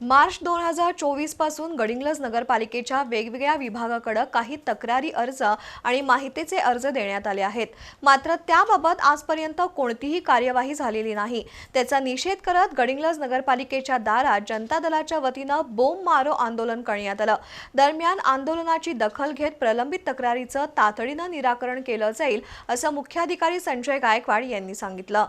मार्च दोन हजार चोवीसपासून गडिंग्लज नगरपालिकेच्या वेगवेगळ्या विभागाकडे काही तक्रारी अर्ज आणि माहितीचे अर्ज देण्यात आले आहेत. मात्र त्याबाबत आजपर्यंत कोणतीही कार्यवाही झालेली नाही. त्याचा निषेध करत गडिंग्लज नगरपालिकेच्या दारात जनता दलाच्या वतीनं बोंब मारो आंदोलन करण्यात आलं. दरम्यान आंदोलनाची दखल घेत प्रलंबित तक्रारीचं तातडीनं निराकरण केलं जाईल असं मुख्याधिकारी संजय गायकवाड यांनी सांगितलं.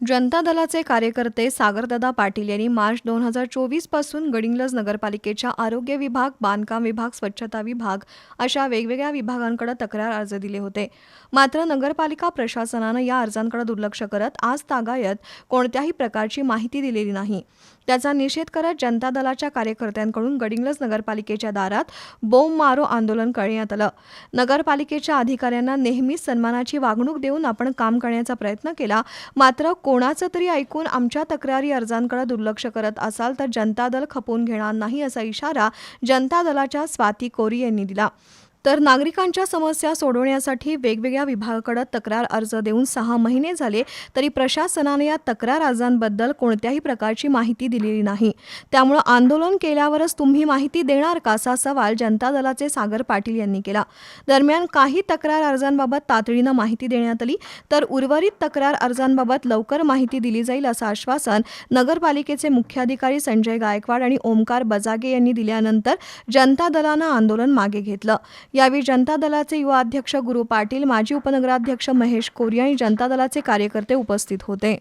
जनता दलाचे कार्यकर्ते सागरदादा पाटील यांनी मार्च दोन हजार चोवीसपासून गडिंग्लज नगरपालिकेच्या आरोग्य विभाग बांधकाम विभाग स्वच्छता विभाग अशा वेगवेगळ्या विभागांकडे तक्रार अर्ज दिले होते. मात्र नगरपालिका प्रशासनानं या अर्जांकडे दुर्लक्ष करत आज तागायत कोणत्याही प्रकारची माहिती दिलेली नाही. त्याचा निषेध करत जनता दलाच्या कार्यकर्त्यांकडून गडिंग्लज नगरपालिकेच्या दारात बोंब मारो आंदोलन करण्यात आलं. नगरपालिकेच्या अधिकाऱ्यांना नेहमीच सन्मानाची वागणूक देऊन आपण काम करण्याचा प्रयत्न केला मात्र कोणाचं तरी ऐकून आमच्या तक्रारी अर्जांकडे दुर्लक्ष करत असाल तर जनता दल खपवून घेणार नाही असा इशारा जनता दलाच्या स्वाती कोरी यांनी दिला. तर नागरिकांच्या समस्या सोडवण्यासाठी वेगवेगळ्या विभागाकडे तक्रार अर्ज देऊन सहा महिने झाले तरी प्रशासनाने या तक्रार अर्जांबद्दल कोणत्याही प्रकारची माहिती दिलेली नाही. त्यामुळं आंदोलन केल्यावरच तुम्ही माहिती देणार का? असा सवाल जनता दलाचे सागर पाटील यांनी केला. दरम्यान काही तक्रार अर्जांबाबत तातडीनं माहिती देण्यात आली तर उर्वरित तक्रार अर्जांबाबत लवकर माहिती दिली जाईल असं आश्वासन नगरपालिकेचे मुख्याधिकारी संजय गायकवाड आणि ओमकार बजागे यांनी दिल्यानंतर जनता दलानं आंदोलन मागे घेतलं. यावेळी जनता दलाचे युवा अध्यक्ष गुरु पाटील माजी उपनगराध्यक्ष महेश कोरी आणि जनता दलाचे कार्यकर्ते उपस्थित होते.